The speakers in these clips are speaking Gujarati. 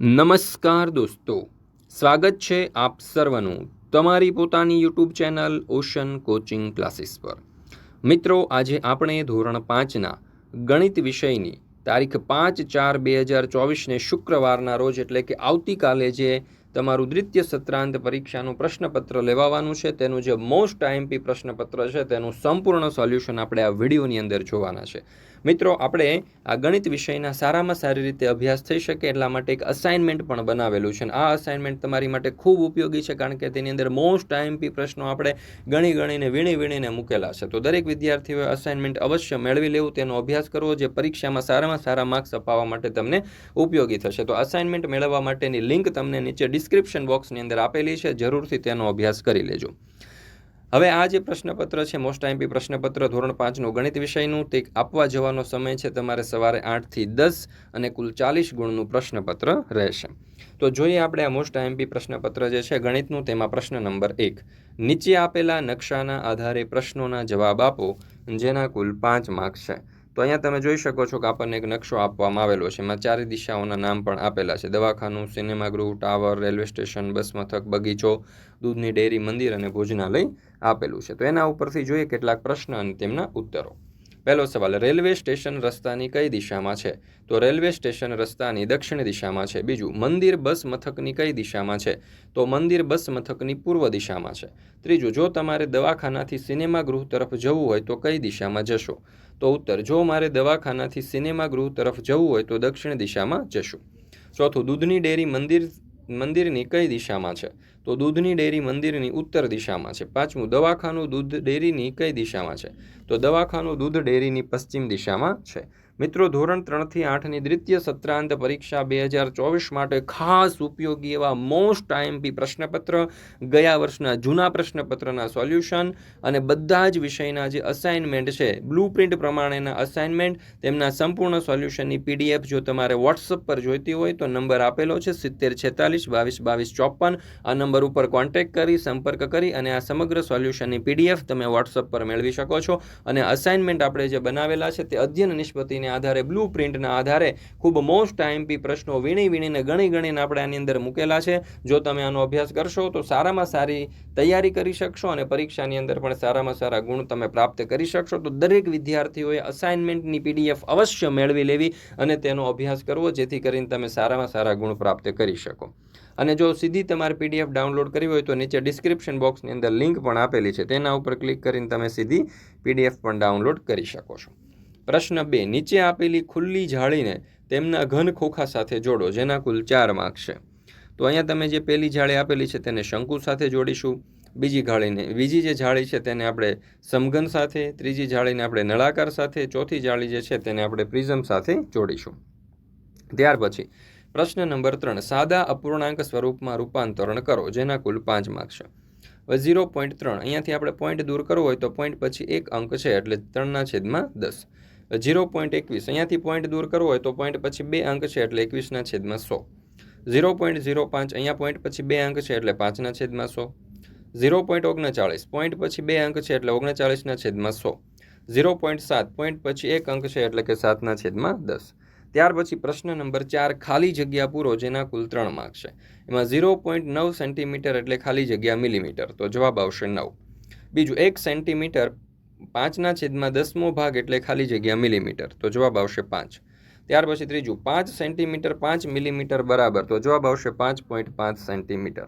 નમસ્કાર દોસ્તો. સ્વાગત છે આપ સર્વનું તમારી પોતાની YouTube channel ocean coaching classes પર. મિત્રો, આજે આપણે ધોરણ પાંચના ગણિત વિષયની તારીખ પાંચ ચાર બે હજાર ચોવીસને શુક્રવારના રોજ, એટલે કે આવતીકાલે જે તમારું દ્વિતીય સત્રાંત પરીક્ષાનું પ્રશ્નપત્ર લેવાવાનું છે, તેનું જે મોસ્ટ આઈએમપી પ્રશ્નપત્ર છે, તેનું સંપૂર્ણ સોલ્યુશન આપણે આ વિડીયોની અંદર જોવાના છે. મિત્રો, આપણે આ ગણિત વિષયના સારામાં સારી રીતે અભ્યાસ થઈ શકે એટલા માટે એક અસાઇનમેન્ટ પણ બનાવેલું છે. આ અસાઇનમેન્ટ તમારી માટે ખૂબ ઉપયોગી છે, કારણ કે તેની અંદર મોસ્ટ આઈએમપી પ્રશ્નો આપણે ગણી ગણીને, વીણી વીણીને મૂકેલા છે. તો દરેક વિદ્યાર્થીઓએ અસાઇનમેન્ટ અવશ્ય મેળવી લેવું, તેનો અભ્યાસ કરવો, જે પરીક્ષામાં સારામાં સારા માર્ક્સ અપાવવા માટે તમને ઉપયોગી થશે. તો અસાઇનમેન્ટ મેળવવા માટેની લિંક તમને નીચે ડિસ્ક્રિપ્શન બોક્સની અંદર આપેલી છે. જરૂરથી તેનો અભ્યાસ કરી લેજો. હવે આ જે પ્રશ્નપત્ર છે મોસ્ટ આઈમ્પી પ્રશ્નપત્ર ધોરણ પાંચનું ગણિત વિષયનું, તે આપવા જવાનો સમય છે તમારે સવારે આઠથી દસ અને કુલ ચાલીસ ગુણનું પ્રશ્નપત્ર રહેશે. તો જોઈએ આપણે આ મોસ્ટ આઈમ્પી પ્રશ્નપત્ર જે છે ગણિતનું, તેમાં પ્રશ્ન નંબર એક. નીચે આપેલા નકશાના આધારે પ્રશ્નોના જવાબ આપો, જેના કુલ પાંચ માર્ક્સ છે. તો અહીંયા તમે જોઈ શકો છો કે આપણને એક નકશો આપવામાં આવેલો છે. એમાં ચારે દિશાઓના નામ પણ આપેલા છે. દવાખાનું સિનેમાગૃહ ટાવર, રેલવે સ્ટેશન, બસ મથક, બગીચો, દૂધની ડેરી, મંદિર અને ભોજનાલય આપેલું છે. તો એના ઉપરથી જોઈએ કેટલાક પ્રશ્ન અને તેમના ઉત્તરો. પહેલો સવાલ, રેલવે સ્ટેશન રસ્તાની કઈ દિશામાં છે? તો રેલવે સ્ટેશન રસ્તાની દક્ષિણ દિશામાં છે. બીજું, મંદિર બસ મથકની કઈ દિશામાં છે? તો મંદિર બસ મથકની પૂર્વ દિશામાં છે. ત્રીજું, જો તમારે દવાખાનાથી સિનેમાગૃહ તરફ જવું હોય તો કઈ દિશામાં જશો? તો ઉત્તર, જો મારે દવાખાનાથી સિનેમાગૃહ તરફ જવું હોય તો દક્ષિણ દિશામાં જશું. ચોથું, દૂધની ડેરી મંદિર મંદિરની કઈ દિશામાં છે? તો દૂધની ડેરી મંદિરની ઉત્તર દિશામાં છે. પાંચમું, દવાખાનું દૂધ ડેરીની કઈ દિશામાં છે? તો દવાખાનું દૂધ ડેરીની પશ્ચિમ દિશામાં છે. મિત્રો, ધોરણ ત્રણથી આઠની દ્વિતીય સત્રાંત પરીક્ષા બે હજાર ચોવીસ માટે ખાસ ઉપયોગી એવા મોસ્ટ આઈએમપી પ્રશ્નપત્ર, ગયા વર્ષના જૂના પ્રશ્નપત્રના સોલ્યુશન અને બધા જ વિષયના જે અસાઇનમેન્ટ છે બ્લુ પ્રિન્ટ પ્રમાણેના અસાઇનમેન્ટ તેમના સંપૂર્ણ સોલ્યુશનની પીડીએફ જો તમારે વોટ્સઅપ પર જોઈતી હોય તો નંબર આપેલો છે સિત્તેર છેતાલીસ બાવીસ બાવીસ ચોપન. આ નંબર ઉપર કોન્ટેક્ટ કરી, સંપર્ક કરી અને આ સમગ્ર સોલ્યુશનની પીડીએફ તમે વોટ્સઅપ પર મેળવી શકો છો. અને અસાઇનમેન્ટ આપણે જે બનાવેલા છે તે અધ્યયન આધારે બ્લુ પ્રિન્ટના આધારે ખૂબ મોસ્ટ આઈએમપી પ્રશ્નો વીણી વીણીને ગણી ગણીને આપણે આની અંદર મૂકેલા છે. જો તમે આનો અભ્યાસ કરશો તો સારામાં સારી તૈયારી કરી શકશો અને પરીક્ષાની અંદર પણ સારામાં સારા ગુણ તમે પ્રાપ્ત કરી શકશો. તો દરેક વિદ્યાર્થીઓએ અસાઇનમેન્ટની પીડીએફ અવશ્ય મેળવી લેવી અને તેનો અભ્યાસ કરવો જેથી કરીને તમે સારામાં સારા ગુણ પ્રાપ્ત કરી શકો. અને જો સીધી તમારે પીડીએફ ડાઉનલોડ કરવી હોય તો નીચે ડિસ્ક્રિપ્શન બોક્સની અંદર લિંક પણ આપેલી છે. તેના ઉપર ક્લિક કરીને તમે સીધી પીડીએફ પણ ડાઉનલોડ કરી શકો છો. પ્રશ્ન બે, નીચે આપેલી ખુલ્લી જાળીને તેમના ઘન ખોખા સાથે જોડો, જેના કુલ ચાર માર્ક છે. તો અહીંયા તમે જે પહેલી જાળી આપેલી છે તેને શંકુ સાથે જોડીશું, બીજી જાળીને બીજી જે જાળી છે તેને આપણે સમઘન સાથે, ત્રીજી જાળીને આપણે નળાકાર સાથે, ચોથી જાળી જે છે તેને આપણે પ્રિઝમ સાથે જોડીશું. ત્યાર પછી, પ્રશ્ન નંબર ત્રણ, સાદા અપૂર્ણાંક સ્વરૂપમાં રૂપાંતરણ કરો, જેના કુલ પાંચ માર્ક છે. હવે ઝીરો પોઈન્ટ ત્રણ, અહીંયાથી આપણે પોઈન્ટ દૂર કરવો હોય તો પોઈન્ટ પછી એક અંક છે, એટલે ત્રણના છેદમાં દસ. ઝીરો પોઈન્ટ એકવીસ. અહીંયાથી પોઈન્ટ દૂર કરવો હોય તો પોઈન્ટ પછી બે અંક છે એટલે એકવીસના છેદમાં સો. ઝીરો પોઈન્ટ ઝીરો પાંચ, અહીંયા પોઈન્ટ પછી બે અંક છે એટલે પાંચના છેદમાં સો. ઝીરો પોઈન્ટ ઓગણચાળીસ પોઈન્ટ પછી બે અંક છે એટલે ઓગણચાળીસના છેદમાં સો. ઝીરો પોઈન્ટ સાત પોઈન્ટ પછી એક અંક છે એટલે કે સાતના છેદમાં દસ. ત્યાર પછી પ્રશ્ન નંબર ચાર, ખાલી જગ્યા પૂરો જેના કુલ ત્રણ માર્ક છે. એમાં ઝીરો પોઈન્ટ નવ સેન્ટીમીટર એટલે ખાલી જગ્યા મિલીમીટર. તો જવાબ આવશે નવ. બીજું, એક સેન્ટીમીટર પાંચના છેદમાં દસમો ભાગ એટલે ખાલી જગ્યા મિલીમીટર. તો જવાબ આવશે પાંચ. ત્યાર પછી ત્રીજું, પાંચ સેન્ટીમીટર પાંચ મિલીમીટર બરાબર. તો જવાબ આવશે પાંચ પોઈન્ટ પાંચ સેન્ટીમીટર.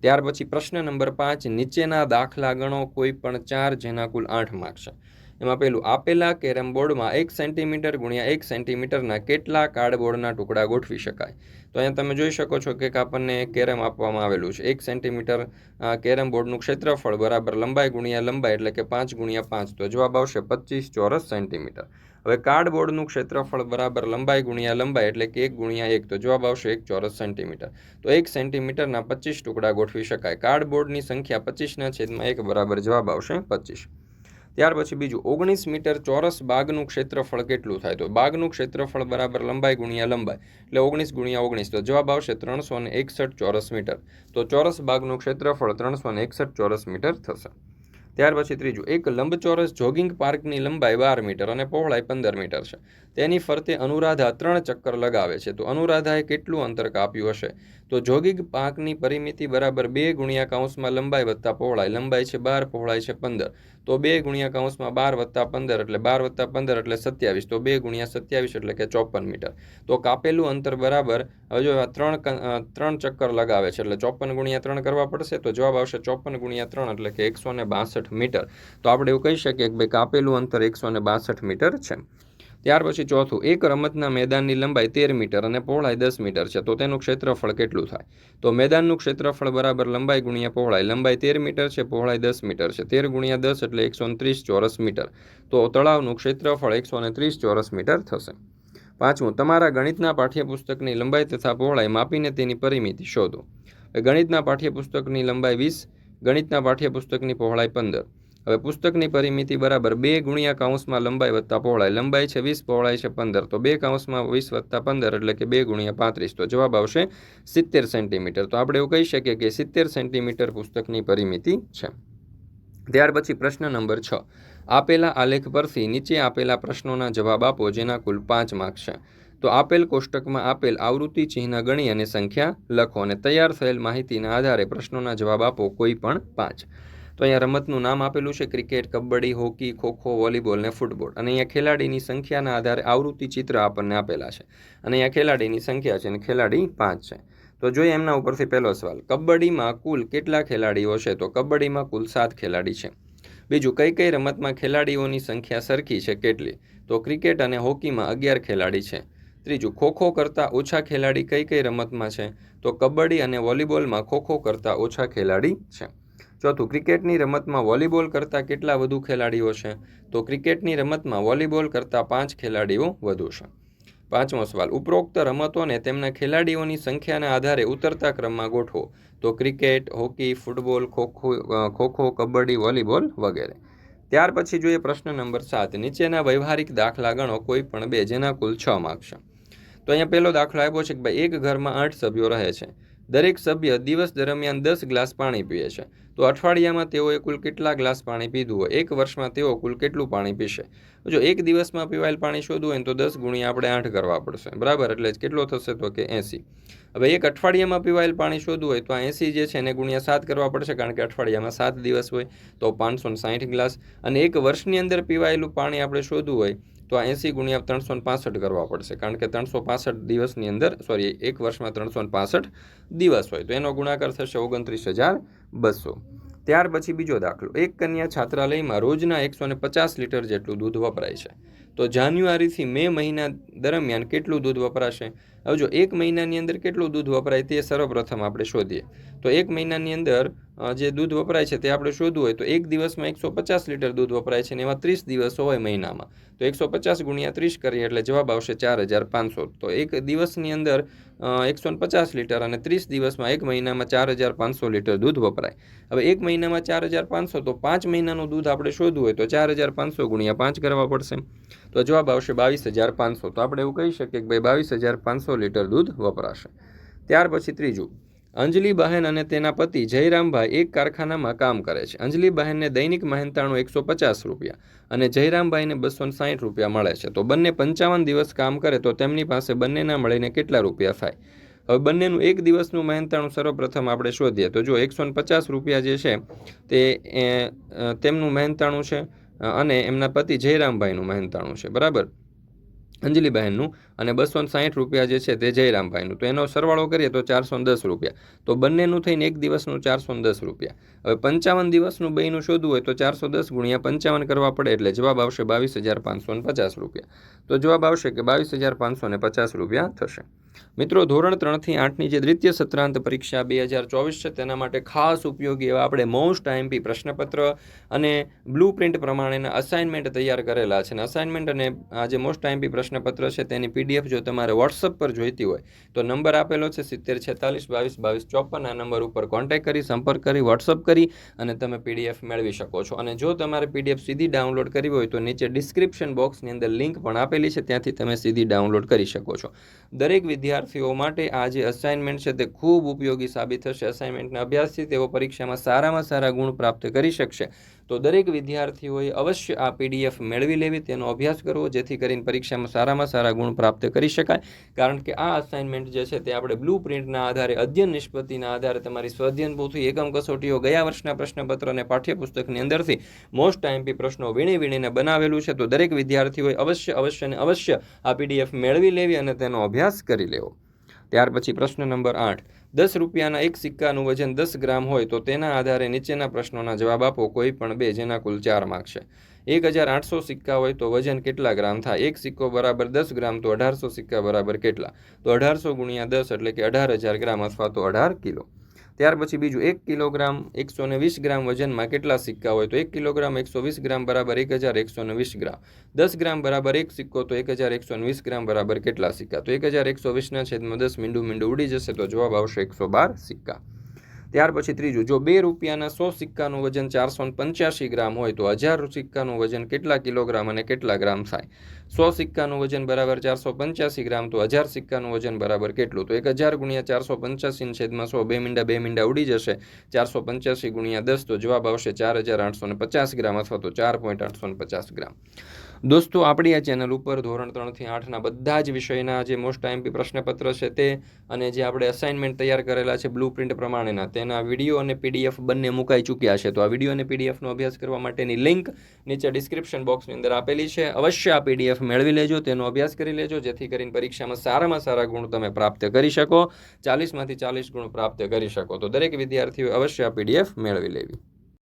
ત્યાર પછી પ્રશ્ન નંબર પાંચ, નીચેના દાખલા ગણો કોઈ પણ ચાર જેના કુલ આઠ માર્ક છે. એમાં પેલું આપેલા કેરમ બોર્ડમાં એક સેન્ટીમીટર ગુણ્યા એક સેન્ટીમીટરના કેટલા કાર્ડબોર્ડના ટુકડા ગોઠવી શકાય? તો અહીંયા તમે જોઈ શકો છો કે આપણને કેરમ આપવામાં આવેલું છે. એક સેન્ટીમીટર કેરમ બોર્ડનું ક્ષેત્રફળ બરાબર લંબાઈ ગુણ્યા લંબાઈ એટલે કે પાંચ ગુણ્યા પાંચ. તો જવાબ આવશે પચીસ ચોરસ સેન્ટીમીટર. હવે કાર્ડબોર્ડનું ક્ષેત્રફળ બરાબર લંબાઈ ગુણ્યા લંબાઈ એટલે કે એક ગુણ્યા એક. તો જવાબ આવશે એક ચોરસ સેન્ટીમીટર. તો એક સેન્ટીમીટરના પચીસ ટુકડા ગોઠવી શકાય. કાર્ડબોર્ડની સંખ્યા પચીસના છેદમાં એક બરાબર જવાબ આવશે પચીસ. ત્યાર પછી બીજું, ઓગણીસ મીટર ચોરસ બાગનું ક્ષેત્રફળ કેટલું થાય? તો બાગનું ક્ષેત્રફળ બરાબર લંબાઈ ગુણ્યા લંબાઈ, એટલે ઓગણીસ ગુણ્યા ઓગણીસ, તો જવાબ આવશે ત્રણસો ને એકસઠ ચોરસ મીટર. તો ચોરસ બાગનું ક્ષેત્રફળ ત્રણસો ને એકસઠ ચોરસ મીટર થશે. ત્યાર પછી ત્રીજું, એક લંબચોરસ જોગિંગ પાર્કની લંબાઈ બાર મીટર અને પહોળાઈ પંદર મીટર છે. તેની ફરતે અનુરાધા ત્રણ ચક્કર લગાવે છે. તો અનુરાધાએ કેટલું અંતર કાપ્યું હશે? તો જોગિંગ પાકની પરિમિતિ બરાબર બે ગુણ્યા કાઉન્સમાં લંબાઈ વત્તા પહોળાઈ. લંબાઈ છે બાર, પહોળાઈ છે પંદર. તો બે ગુણ્યા કાઉન્સમાં બાર વત્તા પંદર એટલે બાર વત્તા પંદર એટલે સત્યાવીસ. તો બે ગુણ્યા સત્યાવીસ એટલે કે ચોપન મીટર. તો કાપેલું અંતર બરાબર, હવે જો આ ત્રણ ત્રણ ચક્કર લગાવે છે એટલે ચોપન ગુણ્યા ત્રણ કરવા પડશે, તો જવાબ આવશે ચોપન ગુણ્યા ત્રણ એટલે કે એકસો ને બાસઠ મીટર. તો આપણે એવું કહી શકીએ કે ભાઈ કાપેલું અંતર એકસો ને બાસઠ મીટર છે. ત્યાર પછી ચોથું, એક રમતના મેદાનની લંબાઈ તેર મીટર અને પહોળાઈ દસ મીટર છે. તો તેનું ક્ષેત્રફળ કેટલું થાય? તો મેદાનનું ક્ષેત્રફળ બરાબર લંબાઈ ગુણ્યા પહોળાઈ. લંબાઈ તેર મીટર છે, પહોળાઈ દસ મીટર છે. તેર ગુણ્યા દસ એટલે એકસો ત્રીસ ચોરસ મીટર. તો તળાવનું ક્ષેત્રફળ એકસો ત્રીસ ચોરસ મીટર થશે. પાંચમું, તમારા ગણિતના પાઠ્યપુસ્તકની લંબાઈ તથા પહોળાઈ માપીને તેની પરિમિતિ શોધો. ગણિતના પાઠ્યપુસ્તકની લંબાઈ વીસ, ગણિતના પાઠ્યપુસ્તકની પહોળાઈ પંદર. હવે પુસ્તકની પરિમિતિ બરાબર બે ગુણ્યા કાઉન્સમાં લંબાઈ વત્તા પહોળાઈ. લંબાઈ છે વીસ, પહોળાઈ છે પંદર. તો બે કાઉન્સમાં વીસ વત્તા પંદર એટલે કે બે ગુણ્યા પાંત્રીસ. તો જવાબ આવશે સિત્તેર સેન્ટીમીટર. તો આપણે એવું કહી શકીએ કે સિત્તેર સેન્ટીમીટર પુસ્તકની પરિમિતિ છે. ત્યાર પછી પ્રશ્ન નંબર છ. આપેલા આલેખ પરથી નીચે આપેલા પ્રશ્નોના જવાબ આપો, જેના કુલ પાંચ માર્ક છે. તો આપેલ કોષ્ટકમાં આપેલ આવૃત્તિ ચિહ્ન ગણી અને સંખ્યા લખો અને તૈયાર થયેલ માહિતીના આધારે પ્રશ્નોના જવાબ આપો કોઈ પણ પાંચ. તો અહીંયા રમતનું નામ આપેલું છે cricket, kabaddi, hockey, khokho, volleyball ને ફૂટબોલ. અને અહીંયા ખેલાડીની સંખ્યાના આધારે આવૃત્તિ ચિત્ર આપણને આપેલા છે. અને અહીંયા ખેલાડીની સંખ્યા છે અને ખેલાડી પાંચ છે. તો જોઈએ એમના ઉપરથી પહેલો સવાલ. કબડ્ડીમાં કુલ કેટલા ખેલાડીઓ છે? તો કબડ્ડીમાં કુલ સાત ખેલાડી છે. બીજું, કઈ કઈ રમતમાં ખેલાડીઓની સંખ્યા સરખી છે? કેટલી? તો ક્રિકેટ અને હોકીમાં અગિયાર ખેલાડી છે. ત્રીજું, ખોખો કરતાં ઓછા ખેલાડી કઈ કઈ રમતમાં છે? તો કબડ્ડી અને વોલીબોલમાં ખોખો કરતાં ઓછા ખેલાડી છે. ચોથું ક્રિકેટની રમતમાં વોલીબોલ કરતાં કેટલા વધુ ખેલાડીઓ છે, તો ક્રિકેટની રમતમાં વોલીબોલ કરતાં પાંચ ખેલાડીઓ વધુ છે. પાંચમો સવાલ. ઉપરોક્ત રમતોને તેમના ખેલાડીઓની સંખ્યાના આધારે ઉતરતા ક્રમમાં ગોઠવો. તો cricket, hockey, football, khokho khokho, kabaddi, volleyball વગેરે. ત્યાર પછી જોઈએ પ્રશ્ન નંબર સાત. નીચેના વ્યવહારિક દાખલા ગણો કોઈ પણ બે, જેના કુલ છ માર્ક છે. તો અહીંયા પહેલો દાખલો આપ્યો છે કે ભાઈ, એક ઘરમાં આઠ સભ્યો રહે છે. દરેક સભ્ય દિવસ દરમિયાન દસ ગ્લાસ પાણી પીએ છે. તો અઠવાડિયામાં તેઓએ કુલ કેટલા ગ્લાસ પાણી પીધું હોય? એક વર્ષમાં તેઓ કુલ કેટલું પાણી પીશે? જો એક દિવસમાં પીવાયેલ પાણી શોધવું હોય તો દસ ગુણ્યા આપણે આઠ કરવા પડશે. બરાબર? એટલે કેટલો થશે તો કે એંસી. હવે એક અઠવાડિયામાં પીવાયેલ પાણી શોધવું હોય તો આ એંસી જે છે એને ગુણ્યા સાત કરવા પડશે કારણ કે અઠવાડિયામાં સાત દિવસ હોય તો પાંચસો ને સાઠ ગ્લાસ. અને એક વર્ષની અંદર પીવાયેલું પાણી આપણે શોધવું હોય તો આ એંસી ગુણ્યા ત્રણસો પાસઠ કરવા પડશે. કારણ કે ત્રણસો પાસઠ દિવસની અંદર સોરી એક વર્ષમાં ત્રણસો પાસઠ દિવસ હોય. તો એનો ગુણાકાર થશે ઓગણત્રીસ હજાર બસો. ત્યાર પછી બીજો દાખલો. એક કન્યા છાત્રાલયમાં રોજના એકસો ને પચાસ લીટર જેટલું દૂધ વપરાય છે. તો જાન્યુઆરીથી મે મહિના દરમિયાન કેટલું દૂધ વપરાશે? હવે જો એક મહિનાની અંદર કેટલું દૂધ વપરાય તે સર્વપ્રથમ આપણે શોધીએ. તો એક મહિનાની અંદર જે દૂધ વપરાય છે તે આપણે શોધવું હોય તો એક દિવસમાં એકસો પચાસ લીટર દૂધ વપરાય છે અને એમાં ત્રીસ દિવસ હોય મહિનામાં. તો એકસો પચાસ ગુણ્યા ત્રીસ કરીએ એટલે જવાબ આવશે ચાર હજાર પાંચસો. તો એક દિવસની અંદર એકસો પચાસ લીટર અને ત્રીસ દિવસમાં એક મહિનામાં ચાર હજાર પાંચસો લીટર દૂધ વપરાય. હવે એક મહિનામાં ચાર હજાર પાંચસો, તો પાંચ મહિનાનું દૂધ આપણે શોધવું હોય તો ચાર હજાર પાંચસો ગુણ્યા પાંચ કરવા પડશે. તો જવાબ આવશે બાવીસ હજાર પાંચસો. તો આપણે એવું કહી શકીએ કે ભાઈ બાવીસ હજાર પાંચસો લીટર દૂધ વપરાશે. ત્યાર પછી ત્રીજું. અંજલિબહેન અને તેના પતિ જયરામભાઈ એક કારખાનામાં કામ કરે છે. અંજલિબહેનને દૈનિક મહેનતાણું એકસો પચાસ રૂપિયા અને જયરામભાઈને બસો સાઠ રૂપિયા મળે છે. તો બંને પંચાવન દિવસ કામ કરે તો તેમની પાસે બંનેના મળીને કેટલા રૂપિયા થાય? હવે બંનેનું એક દિવસનું મહેનતાણું સર્વપ્રથમ આપણે શોધીએ. તો જો એકસો પચાસ રૂપિયા જે છે તે તેમનું મહેનતાણું છે અને એમના પતિ જયરામભાઈનું મહેનતાણું છે. બરાબર? અંજલિબહેનનું અને બસો સાઠ રૂપિયા જે છે તે જયરામભાઈનું. તો એનો સરવાળો કરીએ તો ચારસો દસ રૂપિયા. તો બંનેનું થઈને એક દિવસનું ચારસો દસ રૂપિયા. હવે પંચાવન દિવસનું બેનું શોધવું હોય તો ચારસો દસ ગુણ્યા પંચાવન કરવા પડે એટલે જવાબ આવશે બાવીસ હજાર પાંચસો પચાસ રૂપિયા. તો જવાબ આવશે કે બાવીસ હજાર પાંચસો ને પચાસ રૂપિયા થશે. મિત્રો, ધોરણ ત્રણથી આઠની જે દ્વિતીય સત્રાંત પરીક્ષા બે હજાર ચોવીસ છે, તેના માટે ખાસ ઉપયોગી એવા આપણે મોસ્ટ આઈએમપી પ્રશ્નપત્ર અને બ્લુ પ્રિન્ટ પ્રમાણેના અસાઇનમેન્ટ તૈયાર કરેલા છે. અને અસાઇનમેન્ટ અને આ જે મોસ્ટ આઈએમપી પ્રશ્નપત્ર છે, તેની પીડીએફ જો તમારે વોટ્સઅપ પર જોઈતી હોય, તો નંબર આપેલો છે સિત્તેર છેતાલીસ બાવીસ બાવીસ ચોપન. આ નંબર ઉપર કોન્ટેક્ટ કરી, સંપર્ક કરી વોટ્સઅપ કરી અને તમે પીડીએફ મેળવી શકો છો. અને જો તમારે પીડીએફ સીધી ડાઉનલોડ કરવી હોય, તો નીચે ડિસ્ક્રિપ્શન બોક્સની અંદર લિંક પણ આપેલી છે, ત્યાંથી તમે સીધી ડાઉનલોડ કરી શકો છો. દરેક વિદ્યાર્થીઓ માટે આ જે અસાઇનમેન્ટ છે, તે ખૂબ ઉપયોગી સાબિત થશે. અસાઇનમેન્ટના અભ્યાસથી તેઓ પરીક્ષામાં સારામાં સારા ગુણ પ્રાપ્ત કરી શકશે. તો દરેક વિદ્યાર્થીઓએ અવશ્ય આ પીડીએફ મેળવી લેવી, તેનો અભ્યાસ કરવો, જેથી કરીને પરીક્ષામાં સારામાં સારા ગુણ પ્રાપ્ત કરી શકાય. કારણ કે આ અસાઇનમેન્ટ જે છે, તે આપણે બ્લુ પ્રિન્ટના આધારે, અધ્યયન નિષ્પત્તિના આધારે તમારી સ્વઅધ્યયન પોથી એકમ કસોટીઓ ગયા વર્ષના પ્રશ્નપત્ર અને પાઠ્યપુસ્તકની અંદરથી મોસ્ટ આઈએમપી પ્રશ્નો વીણી વીણીને બનાવેલું છે. તો દરેક વિદ્યાર્થીઓએ અવશ્ય અવશ્ય અને અવશ્ય આ પીડીએફ મેળવી લેવી અને તેનો અભ્યાસ કરી લેવો. ત્યાર પછી પ્રશ્ન નંબર આઠ. દસ રૂપિયાના એક સિક્કાનું વજન દસ ગ્રામ હોય તો તેના આધારે નીચેના પ્રશ્નોના જવાબ આપો, કોઈ પણ બે, જેના કુલ ચાર માર્ક છે. એક હજાર આઠસો સિક્કા હોય તો વજન કેટલા ગ્રામ થાય? એક સિક્કો બરાબર દસ ગ્રામ તો અઢારસો સિક્કા બરાબર કેટલા? તો અઢારસો ગુણ્યા દસ એટલે કે અઢાર હજાર ગ્રામ અથવા તો અઢાર કિલો. ત્યાર પછી બીજું એક કિલોગ્રામ એકસો ને વીસ ગ્રામ વજનમાં કેટલા સિક્કા હોય તો એક કિલોગ્રામ એકસો વીસ ગ્રામ બરાબર એક હજાર એકસો ને વીસ ગ્રામ. દસ ગ્રામ બરાબર એક સિક્કો તો એક હજાર એકસો વીસ ગ્રામ બરાબર કેટલા સિક્કા? તો એક હજાર એકસો વીસના છેદમાં દસ મીંડું મીંડું ઉડી જશે તો જવાબ આવશે એકસો બાર સિક્કા. ત્યાર પછી ત્રીજું, જો બે રૂપિયાના સો સિક્કાનું વજન ચારસો પંચ્યાસી ગ્રામ હોય તો હજાર સિક્કાનું વજન કેટલા કિલોગ્રામ અને કેટલા ગ્રામ થાય? સો સિક્કાનું વજન બરાબર ચારસો પંચ્યાસી ગ્રામ તો હજાર સિક્કાનું વજન બરાબર કેટલું? તો એક હજાર ગુણ્યા ચારસો પંચ્યાસી છેદમાં સો, બે મીંડા બે મીંડા ઉડી જશે. ચારસો પંચ્યાસી ગુણ્યા દસ તો જવાબ આવશે ચાર હજાર આઠસો ને પચાસ ગ્રામ અથવા તો ચાર પોઈન્ટ આઠસો પચાસ ગ્રામ. દોસ્તો, આપણી આ ચેનલ ઉપર ધોરણ ત્રણથી આઠના બધા જ વિષયના જે મોસ્ટ આઈએમપી પ્રશ્નપત્ર છે તે અને જે આપણે અસાઇનમેન્ટ તૈયાર કરેલા છે બ્લુ પ્રિન્ટ પ્રમાણેના, તેના વીડિયો અને પીડીએફ બંને મુકાઈ ચૂક્યા છે. તો આ વીડિયો અને પીડીએફનો અભ્યાસ કરવા માટેની લિંક નીચે ડિસ્ક્રિપ્શન બોક્સની અંદર આપેલી છે. અવશ્ય આ પીડીએફ મેળવી લેજો, તેનો અભ્યાસ કરી લેજો, જેથી કરીને પરીક્ષામાં સારામાં સારા ગુણ તમે પ્રાપ્ત કરી શકો. ચાલીસમાંથી ચાલીસ ગુણ પ્રાપ્ત કરી શકો. તો દરેક વિદ્યાર્થીઓ અવશ્ય આ પીડીએફ મેળવી લેવી.